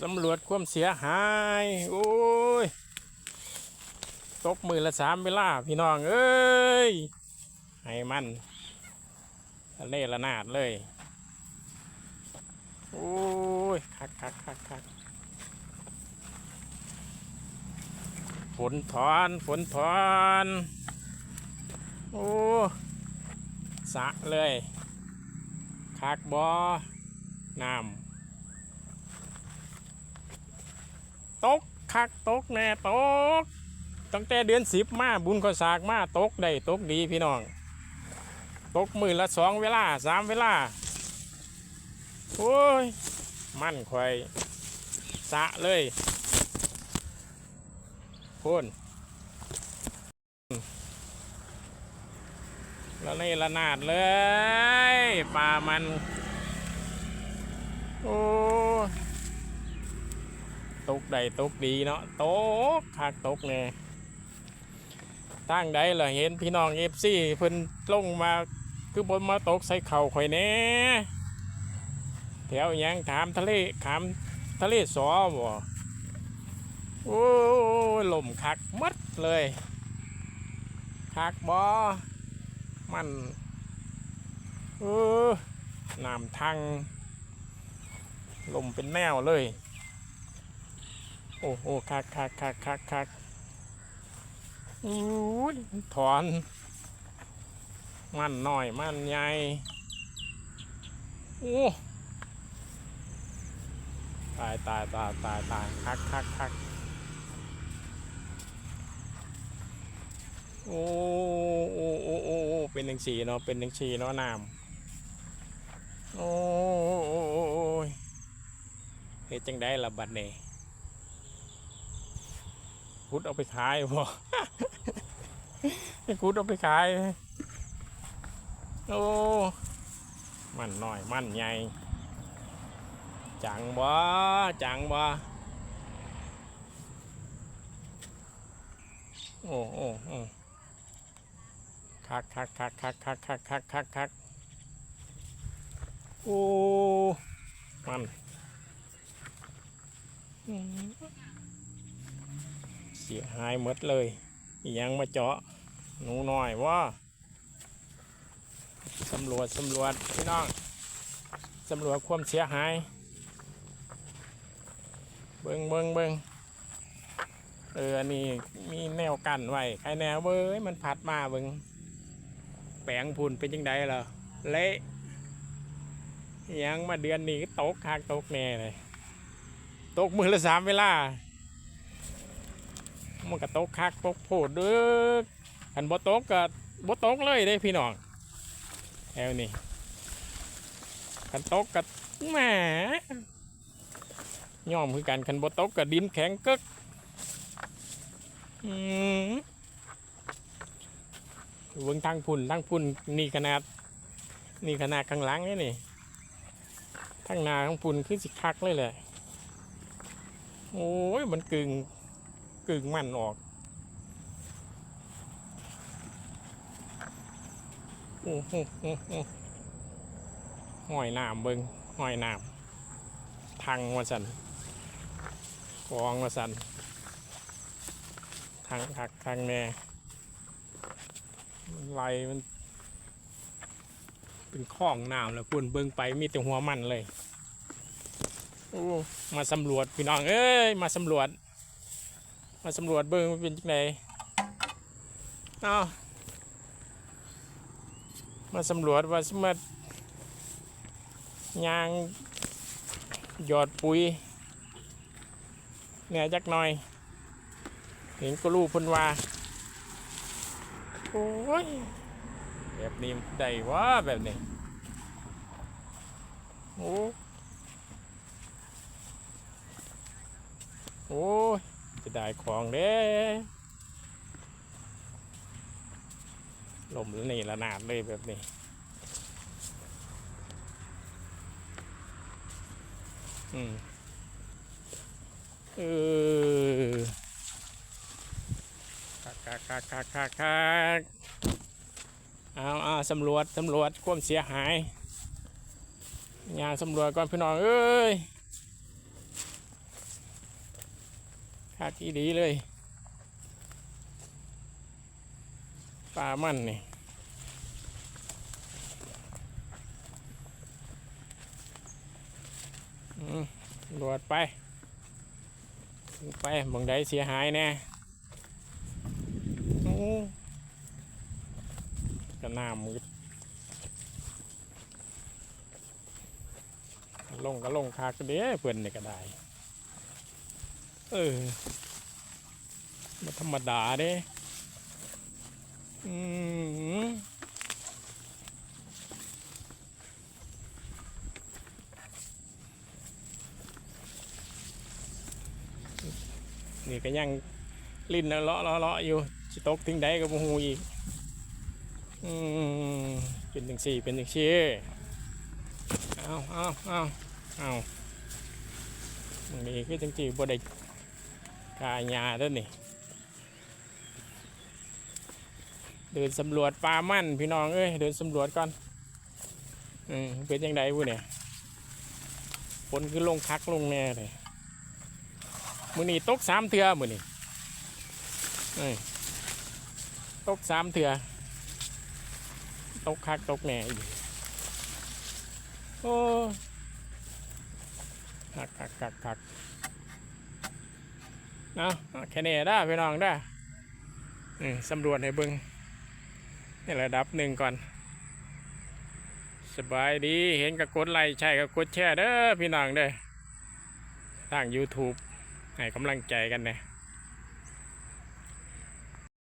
สำรวจความเสียหาย โอ้ย ตกมือละสามเวลาพี่น้อง เอ้ย ให้มันทะเลละนาดเลย โอ้ย คักคักคักคักฝนถอนฝนถอนโอ้สะเลยคักบอน้ำ ตกคักตกแน่ตกตั้งแต่เดือนสิบมาบุญก็สากมาตกได้ตกดีพี่น้องตกมือละสองเวลาสามเวลาโอ้ยมั่นคอยสะเลยพูนแล้วนี่ละนาดเลยปลามัน โอ้ ตกใดตกดีเนาะตกคักตกเนี่ยตั้งใดล่ะเห็นพี่น้องเอฟซีเพิ่นลงมาคือบนมาตกใส่เข่าข่อยแน่แถวยังถามทะเลถามทะเลสอบ่โอ้ลมคักมัดเลยคักบ่มันเออน้ำทางลมเป็นแนวเลย โอ้โหคักคักคักคักคักอู้ยถอน มันหน่อยมันใหญ่โอ้ตายตายตายตายตายคักคักคักโอ้โอ้โอ้โอ้โอ้เป็นหนึ่งสีเนาะเป็นหนึ่งสีเนาะน้ำโอ้โอ้โอ้โอ้โอ้ยเฮ็ดจังได้ละบัดนี้ คุดเอาไปขายบ่ให้คุดเอาไปขาย โอ้ มันน้อยมันใหญ่ จังบ่จังบ่โอ้โอ้โอ้คักคักคักคักคักคักคักคักคักโอ้ มันอืม สียหายหมดเลยยังมาเจาะหนูน้อยว่าสำรวจสำรวจพี่น้องสำรวจความเสียหาย เบิงเบิงเบิงเอออันนี้มีแนวกันไว้ใครแนวเว้ยมันพัดมาเบิงแปลงพุ่นเป็นยังไงล่ะเละยังมาเดือนนี้ก็ตกคากตกแน่เลยตกมือละสามเวลา มันก็ตกคักตกโผดเด้อขันบ่ตกก็บ่ตกเลยเด้พี่น้องแถวนี้ขันตกก็แหมย่อมคือกันขันบ่ตกก็ดินแข็งกึกอืมเบิ่งทางพุ่นทางพุ่นนี่ขนาด นี่ขนาดข้างหลังนี่นี่ทางนาของพุ่นคือสิคักเลยแหละโอ้ยมันกึ่ง กึ่งมันออก โอ้โหโอ้โหอยน้ำเบิงหอยน้ำทังวาสันกองวาสันทางหักทางแน่มันไหลมัน เป็นข้องน้ำแล้วคุณเบิงไปมีแต่หัวมันเลยโอ้มาสำรวจพี่น้องเอ้ย มาสำรวจ มาสำรวจเบิ้งมันเป็นจังไดเอามาสำรวจว่าสมายางหยอดปุ๋ยเนี่ยจักหน่อย เห็นก็รู้เพิ่นว่าโอ้ย แบบนี้ได้วะแบบนี้ โอ้โอ้ย จะได้ของเด้ลมแล้วนี่ละนาดเลยแบบนี้อืมเออคักคักคักคักคักคักเอาเอาสำรวจสำรวจความเสียหายงานสำรวจก่อนพี่น้องเอ้ย คักอีดีเลยปลามันนี่อืมรวดไป ไปบางใดเสียหายแน่กระน้ามืดลงก็ลงคากเด้เพื่อนนี่ก็ได้ เออมาธรรมดาเด้อืมนี่ก็ยังลิ้นแล้วเลาะเลาะเลาะอยู่สิตกถึงใดก็บ่ฮู้อีกอืมเป็นจังสี่เป็นจังซี่เอาเอาเอาเอาตรงนี้คือจังสี่บ่ได้ กาญาเด้อนี่ เดินสำรวจป่ามันพี่น้องเอ้ย เดินสำรวจก่อน อืมเป็นยังไงวุ้เนี่ยฝนคือลงคักลงแน่เลยมือนี้ตกสามเถื่อมือนี้เอ้ยตกสามเถื่อตกคักตกแน่อีกโอ้คักคักคักคัก เอาแค่นี้ได้พี่น้องได้นี่สำรวจให้เบิงนี่ระดับหนึ่งก่อน สบายดีเห็นก็กดไลค์ใช่ก็กดแชร์เด้อพี่น้องเด้อทาง YouTube ให้กำลังใจกันเนี่ย